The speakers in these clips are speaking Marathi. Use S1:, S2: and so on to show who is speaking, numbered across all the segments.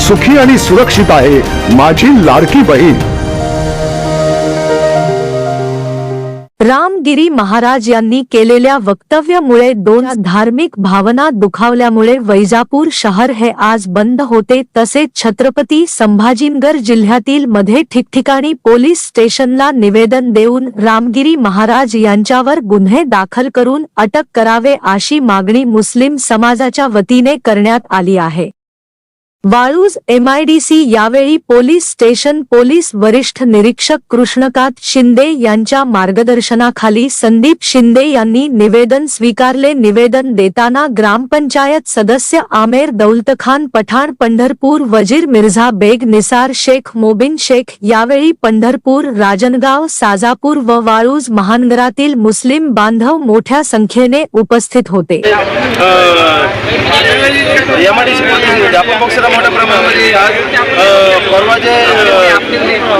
S1: सुखी आणि सुरक्षित आहे माझी लाडकी बहीण.
S2: रामगिरी महाराज यांनी केलेल्या वक्तव्यामुळे दोन धार्मिक भावना दुखावल्यामुळे वैजापूर शहर हे आज बंद होते. तसेच छत्रपती संभाजीनगर जिल्ह्यातील मध्ये ठिकठिकाणी पोलीस स्टेशनला निवेदन देऊन रामगिरी महाराज यांच्यावर गुन्हे दाखल करून अटक करावे अशी मागणी मुस्लिम समाजाच्या वतीने करण्यात आली आहे. वाळूज एमआयडीसी यावेळी पोलीस स्टेशन पोलीस वरिष्ठ निरीक्षक कृष्णकांत शिंदे यांच्या मार्गदर्शनाखाली संदीप शिंदे यांनी निवेदन स्वीकारले. निवेदन देताना ग्रामपंचायत सदस्य आमेर दौलतखान पठाण पंढरपूर वजीर मिर्झा बेग निसार शेख मोबिन शेख यावेळी पंढरपूर राजनगाव साजापूर व वाळूज महानगरातील मुस्लिम बांधव मोठ्या संख्येने उपस्थित होते.
S3: एमआयडीसी पक्षाला मोठ्या प्रमाणामध्ये आज अ, परवा जे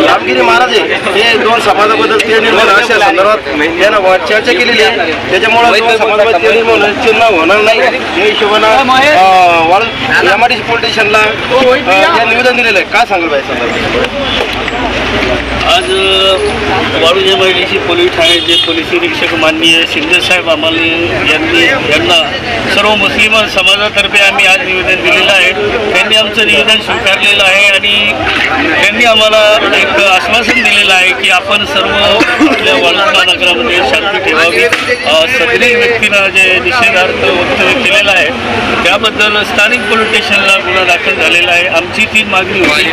S3: रामगिरी महाराज आहे हे दोन समाजाबद्दल ते निर्माण अशा संदर्भात त्यानं चर्चा केलेली आहे. त्याच्यामुळे दोन समाजाबद्दल ते निर्माण चिन्ह होणार नाही. या हिशोबानं वाळू एमआयडीसी पोलीस स्टेशनला अ, हे निवेदन दिलेलं आहे. काय सांगाल पाहिजे संदर्भात?
S4: आज अ, Waluj M I D C police ठाण्याचे पोलीस निरीक्षक माननीय शिंदेसाहेब आम्हाला यांनी यांना सर्व मुस्लिम समाजातर्फे आम्ही आज निवेदन दिलेलं आहे. त्यांनी आमचं निवेदन स्वीकारलेलं आहे आणि त्यांनी आम्हाला एक आश्वासन दिलेलं आहे की आपण सर्व आपल्या वाळूज महानगरामध्ये शांती ठेवावी. सदरी व्यक्तीनं जे निषेधार्थ वक्तव्य केलेलं आहे त्याबद्दल स्थानिक पोलीस स्टेशनला गुन्हा दाखल झालेला आहे. आमची ती मागणी होती.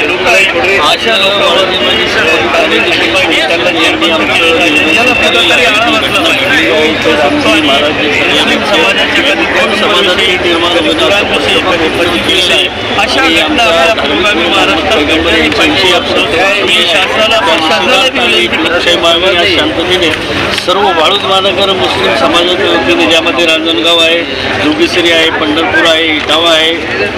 S4: लोक अशा लोकांवर समाजाचे निर्माण. अशा घटना आपल्या पूर्वामी महाराष्ट्रात शासनाला मागणी आज शांततेने सर्व वाळूज महानगर मुस्लिम समाजाच्या वतीने ज्यामध्ये रांजणगाव आहे जोगेश्वरी आहे पंढरपूर आहे इटावा आहे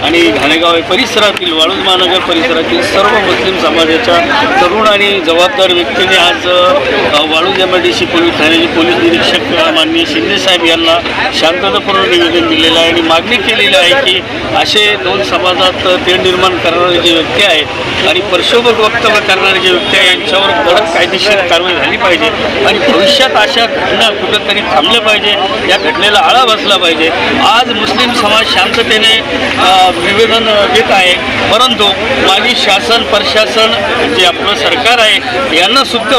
S4: आणि घाणेगाव आहे परिसरातील वाळूज महानगर परिसरातील सर्व मुस्लिम समाजाच्या तरुण आणि जबाबदार व्यक्तीने आज वाळू वाळूज डी सी पोलीस ठाण्याचे पोलीस निरीक्षक माननीय शिंदेसाहेब यांना शांततापूर्ण निवेदन दिलेलं आहे आणि मागणी केलेली आहे की असे दोन समाजात ते निर्माण करणारे जे व्यक्ती आहेत आणि परशोभक वक्तव्य करणारे जे व्यक्ती आहे यांच्यावर कडक कायदेशीर कारवाई झाली पाहिजे आणि भविष्यात अशा घटना कुठंतरी थांबल्या पाहिजे या घटनेला आळा बसला पाहिजे. आज मुस्लिम समाज शांततेने निवेदन देत आहे. परंतु माझी शासन प्रशासन जे आपलं सरकार आहे यांना सुद्धा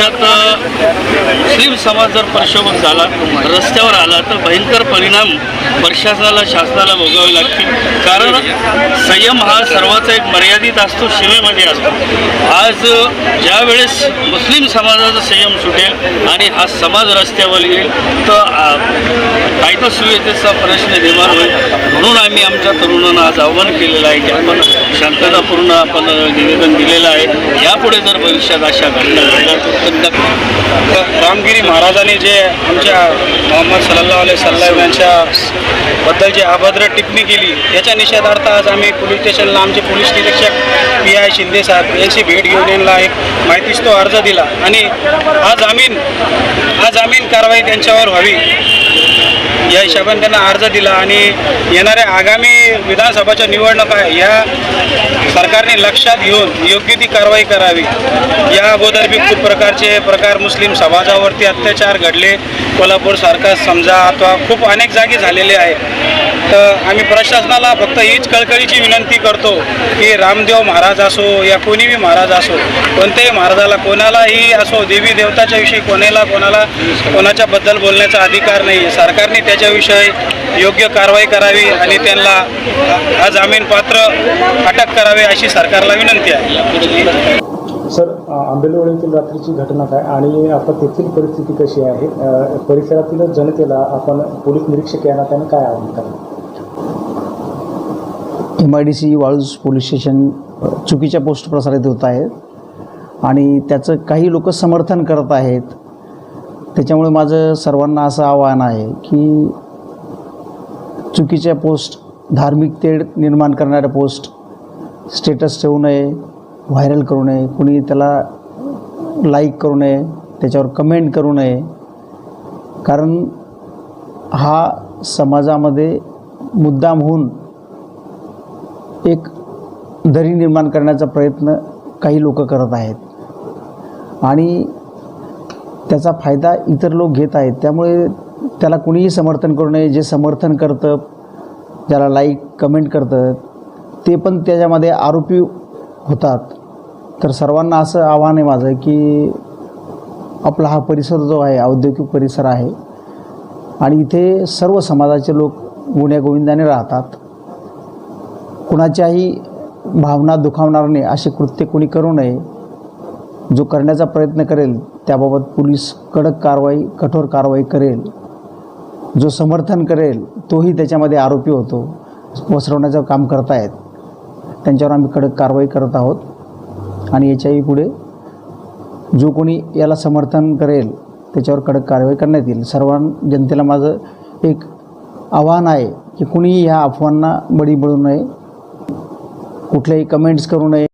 S4: देशात मुस्लिम समाज जर प्रक्षोभक झाला रस्त्यावर आला तर भयंकर परिणाम प्रशासनाला शासनाला भोगावे लागतील. कारण संयम हा सर्वाचा एक मर्यादित असतो सीमेमध्ये असतो. आज ज्या वेळेस मुस्लिम समाजाचा संयम सुटेल आणि हा समाज रस्त्यावर येईल तर कायदा सुव्यवस्थेचा प्रश्न निर्माण होईल. म्हणून आम्ही आमच्या तरुणांना आज आव्हान केलेलं आहे की आपण शांततापूर्ण आपण निवेदन दिलेलं आहे. यापुढे जर भविष्यात अशा घटना घडल्या
S5: रामगिरी महाराजांनी जे आमच्या मोहम्मद सल्ला अले सल्लाम यांच्या बद्दल जे अभद्र टिप्पणी केली याच्या निषेधार्थ आज आम्ही पोलीस स्टेशनला आमचे पोलीस निरीक्षक पी आय शिंदे साहेब यांची भेट घेऊन यांना एक माहितीच तो अर्ज दिला. आणि हा जामीन हा जामीन कारवाई त्यांच्यावर व्हावी. या हिशोबाने त्यांना अर्ज दिला आणि येणाऱ्या आगामी विधानसभाच्या निवडणुका या सरकारने लक्षात घेऊन योग्य ती कारवाई करावी. या अगोदर बी खूप प्रकारचे प्रकार मुस्लिम समाजावरती अत्याचार घडले. कोल्हापूरसारखा समजा अथवा खूप अनेक जागी झालेले आहे. तर आम्ही प्रशासनाला फक्त हीच कळकळीची विनंती करतो की रामदेव महाराज असो या कोणीही महाराज असो कोणत्याही महाराजाला कोणालाही असो देवी देवताच्या विषयी कोणाला कोणाला कोणाच्या बद्दल बोलण्याचा अधिकार नाही. सरकारने त्याच्याविषयी योग्य कारवाई करावी आणि त्यांना हा जामीन पात्र अटक करावे अशी सरकारला विनंती आहे.
S6: सर आंबेलवाडीतील रात्रीची घटना काय? आणि आता तेथील परिस्थिती कशी आहे? परिसरातील जनतेला आपण पोलीस निरीक्षक यांना त्याने काय आवाहन करा
S7: M I D C Waluj police station चुकीच्या पोस्ट प्रसारित होत आहेत. आणि त्याचं काही लोक समर्थन करत आहेत. त्याच्यामुळे माझं सर्वांना असं आव्हान आहे की चुकीच्या पोस्ट धार्मिक तेढ निर्माण करणाऱ्या पोस्ट स्टेटस ठेवू नये व्हायरल करू नये कुणी त्याला लाईक करू नये त्याच्यावर कमेंट करू नये. कारण हा समाजामध्ये मुद्दाम होऊन एक दरी निर्माण करण्याचा प्रयत्न काही लोक करत आहेत. आणि त्याचा फायदा इतर लोक घेत आहेत. त्यामुळे त्याला कुणीही समर्थन करू नये. जे समर्थन करतं ज्याला लाईक कमेंट करतं ते पण त्याच्यामध्ये आरोपी होतात. तर सर्वांना असं आव्हान आहे माझं की आपला हा परिसर जो आहे औद्योगिक परिसर आहे आणि इथे सर्व समाजाचे लोक गुण्यागोविंदाने राहतात. कुणाच्याही भावना दुखावणार नाही असे कृत्य कोणी करू नये. जो करण्याचा प्रयत्न करेल त्याबाबत पोलीस कडक कारवाई कठोर कारवाई करेल. जो समर्थन करेल तोही त्याच्यामध्ये आरोपी होतो. पसरवण्याचं काम करतायत. त्यांच्यावर आम्ही कडक कारवाई करत आहोत. आणि याच्याही पुढे जो कोणी याला समर्थन करेल त्याच्यावर कडक कारवाई करण्यात येईल. सर्वां जनतेला माझं एक आव्हान आहे की कुणीही ह्या अफवांना बळी पडू नये. कुठल्याही कमेंट्स करू नये.